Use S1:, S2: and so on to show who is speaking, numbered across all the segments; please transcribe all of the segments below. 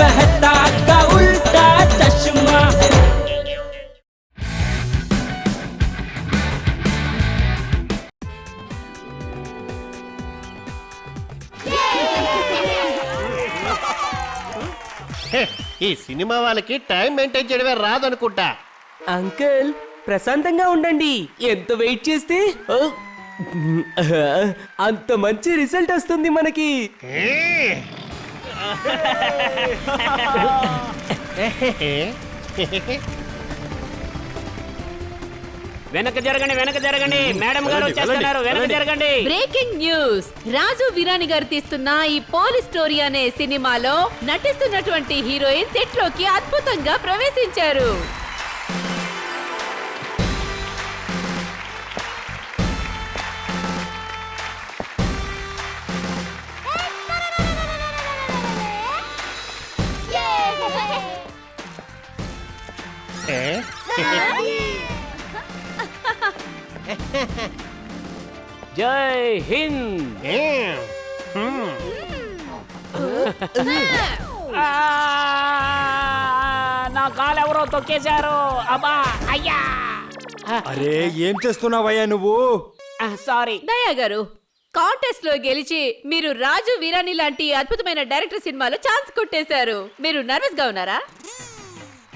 S1: मेहता का उल्टा चश्मा
S2: హే, ఈ సినిమా వాళ్ళకి టైం మెయింటైన్ చేయడమే రాదనుకుంటా
S3: అంకుల్ ప్రశాంతంగా ఉండండి ఎంత వెయిట్ చేస్తే ఓ, అంత మంచి రిజల్ట్ వస్తుంది మనకి
S4: వెనక జరగండి వెనక జరగండి. మేడం గారు వచ్చేస్తున్నారు. వెనక జరగండి.
S5: Breaking news. రాజు వీరాని గారు తీస్తున్న ఈ పోలీస్ స్టోరీ అనే సినిమాలో నటిస్తున్నటువంటి హీరోయిన్ సెట్లోకి అద్భుతంగా ప్రవేశించారు.
S4: జై హింద్. ఆ, నా కాలు ఎవరో తొక్కేశారు? అబ్బా అయ్యా.
S6: అరే ఏం చేస్తున్నావయ్యా నువ్వు?
S4: సారీ.
S5: దయా గారు కాంటెస్ట్లో గెలిచి మీరు రాజు వీరాని లాంటి అద్భుతమైన డైరెక్టర్ సినిమాలో ఛాన్స్ కొట్టేశారు. మీరు నర్వస్గా ఉన్నారా?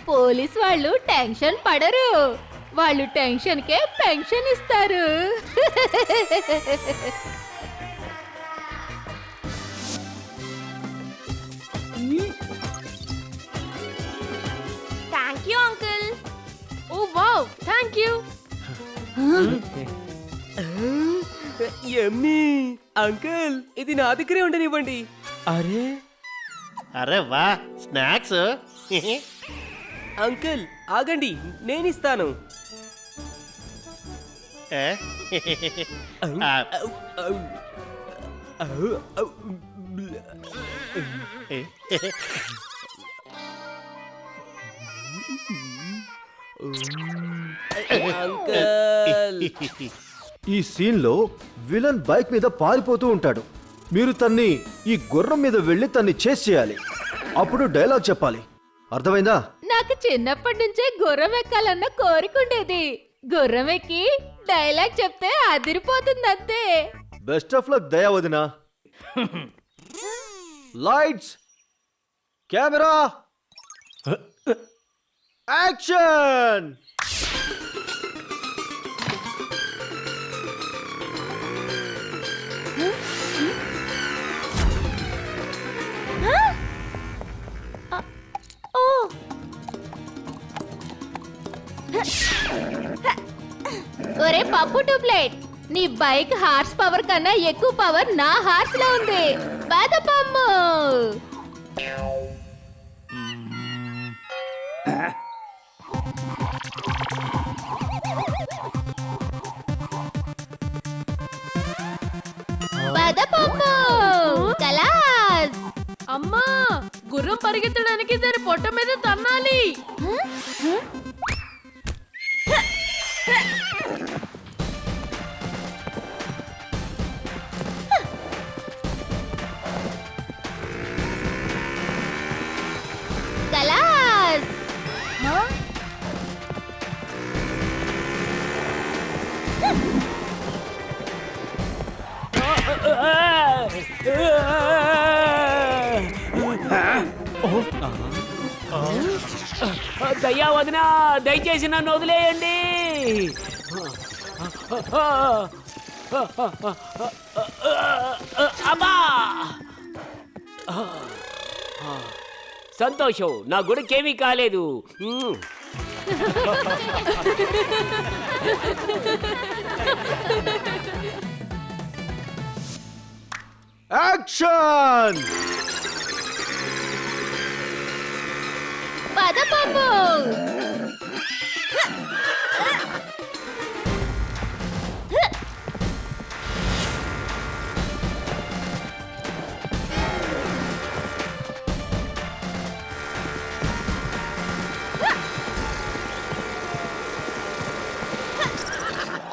S5: పోలీస్ వాళ్ళు టెన్షన్ పడరు. వాళ్ళు టెన్షన్ కే పెన్షన్ ఇస్తారు. Thank you uncle oh wow thank you.
S3: Yummy uncle ఇది నా దగ్గరే ఉండనివ్వండి. అరే
S2: అరే వా స్నాక్స్.
S3: అంకుల్ ఆగండి నేను ఇస్తాను
S2: ఏ? ఆ,
S3: అంకుల్.
S6: ఈ సీన్లో విలన్ బైక్ మీద పారిపోతూ ఉంటాడు. మీరు తన్ని ఈ గుర్రం మీద వెళ్ళి తన్ని చేస్ చేయాలి. అప్పుడు డైలాగ్ చెప్పాలి. అర్థమైందా?
S5: నాకు చిన్నప్పటి నుంచే గుర్రం ఎక్కాలన్న కోరిక ఉండేది. గుర్రం ఎక్కి డైలాగ్ చెప్తే అదిరిపోతుంది అంతే
S6: బెస్ట్ ఆఫ్ లక్ దయా వదినా. లైట్స్ కెమెరా యాక్షన్
S5: ఒరే పప్పు ట్యూబ్లైట్ నీ బైక్ హార్స్ పవర్ కన్నా ఎక్కువ పవర్ నా హార్స్లో ఉంది. బాధపమ్ము బాదపమ్ము కలాస్. అమ్మా గుర్రం పరిగెత్తడానికి దాని పొట్ట మీద తన్నాలి.
S4: దయ్యా వదిన దయచేసి నన్ను వదిలేయండి. అబ్బా! సంతోషం నా గుడికేమీ కాలేదు. యాక్షన్!
S6: యాక్షన్
S5: బాదపమ్ము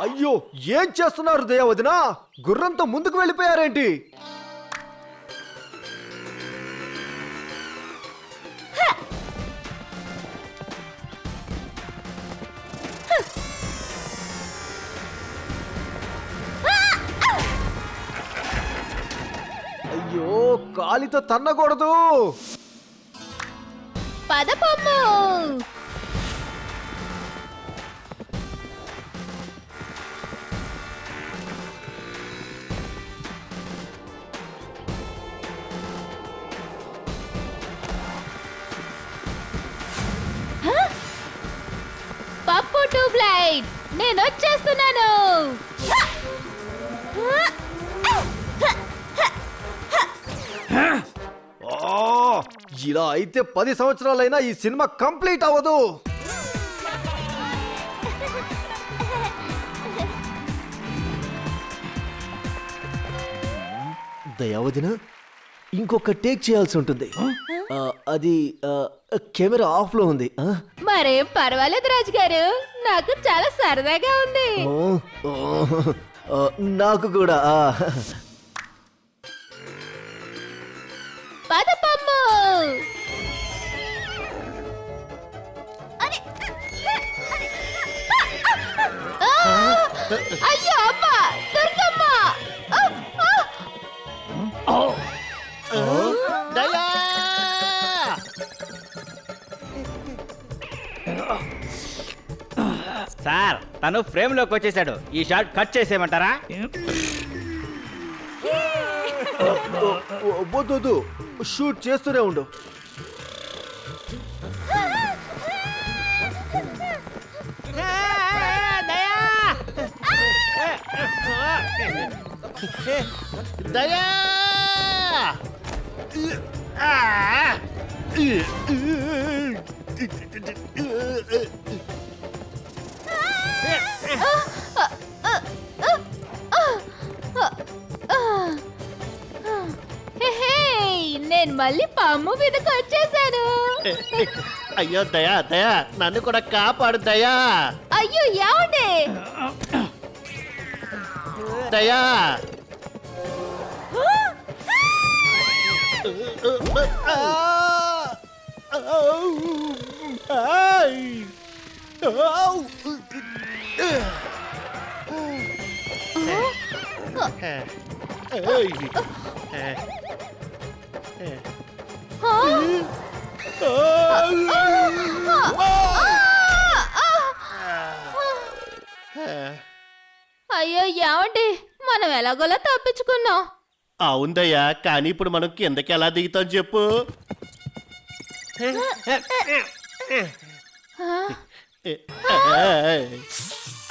S6: అయ్యో ఏం చేస్తున్నారు దయా వదినా గుర్రంతో ముందుకు వెళ్ళిపోయారేంటి? అయ్యో కాలితో తన్నకూడదు.
S5: పదపమ్మ లైట్ నేను వచ్చేస్తున్నాను
S6: ఇలా అయితే పది సంవత్సరాలైనా ఈ సినిమా కంప్లీట్ అవ్వదు. దయావదిన ఇంకొక టేక్ చేయాల్సి ఉంటుంది. ఆ, అది ఆ, కెమెరా ఆఫ్లో ఉంది ఆ?
S5: మరేం పర్వాలేదు రాజు గారు నాకు చాలా సరదాగా ఉంది
S6: ఓ, ఓ, ఆ, నాకు కూడా ఆ.
S5: పదపమ్ము ఆ! అయ్యో
S1: సార్ తను ఫ్రేమ్లోకి వచ్చేసాడు. ఈ షాట్ కట్ చేసేయమంటారా?
S6: వద్దు. షూట్ చేస్తూనే ఉండు.
S2: దయా!
S5: నేను మళ్ళీ పమ్ము మీదకి వచ్చేసాను
S2: అయ్యో దయా దయా నన్ను కూడా కాపాడు దయా
S5: అయ్యో ఏమండి
S2: దయా
S5: అయ్యో ఏమండి? మనం ఎలాగోలా తప్పించుకున్నాం.
S2: అవుందయ్యా కానీ ఇప్పుడు మనం కిందకి ఎలా దిగుతాం చెప్పు.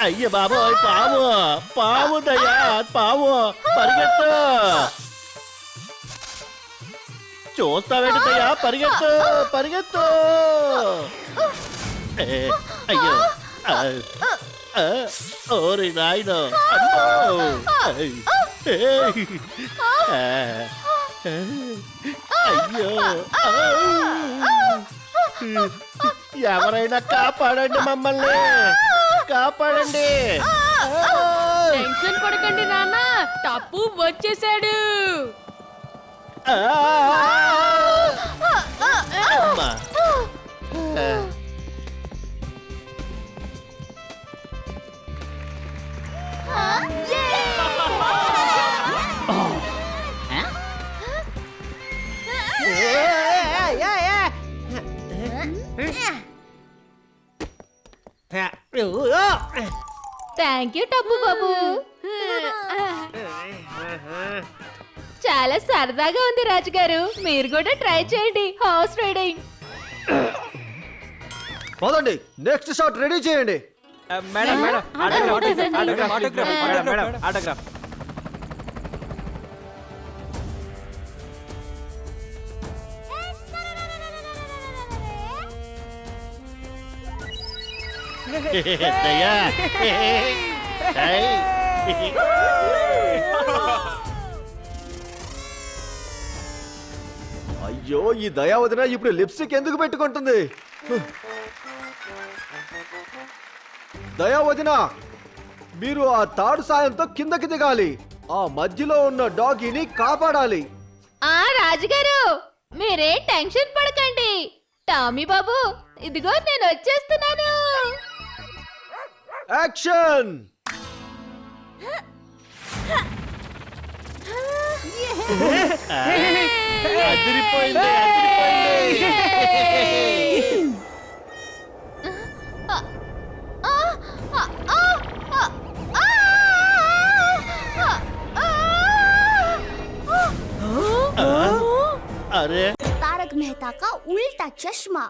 S2: అయ్య బాబోయ్ పాము. పాము దయ్యా పాము. పరిగెత్తు. చూస్తావేంటి దయ్యా పరిగెత్తు పరిగెత్తు. ఏ, అయ్యో. ఓరి నాయన. అయ్యో. ఎవరైనా కాపాడండి మమ్మల్ని. కాపాడండి.
S5: టెన్షన్ పడకండి నాన్న టప్పు వచ్చేసాడు.
S2: ఆ!
S5: థ్యాంక్ యూ టప్పు బాబు. చాలా సరదాగా ఉంది రాజుగారు. మీరు కూడా ట్రై చేయండి. Horse riding.
S6: పదండి నెక్స్ట్ షాట్ రెడీ చేయండి.
S1: Madam madam autograph autograph madam madam autograph.
S2: దయ్యా ఏయ్.
S6: అయ్యో ఈ దయావతిన ఇప్పుడు లిప్స్టిక్ ఎందుకు పెట్టుకుంటుంది? దయావతిన మీరు ఆ తాడు సాయంతో కిందకి దిగాలి. ఆ మధ్యలో ఉన్న డాగీని కాపాడాలి.
S5: ఆ రాజుగారు మీరేం టెన్షన్ పడకండి. టామీ బాబు ఇదిగో నేను వచ్చేస్తున్నాను.
S6: యాక్షన్
S5: అదిరిపోయింది అదిరిపోయింది అరే
S7: तारक मेहता का उल्टा चश्मा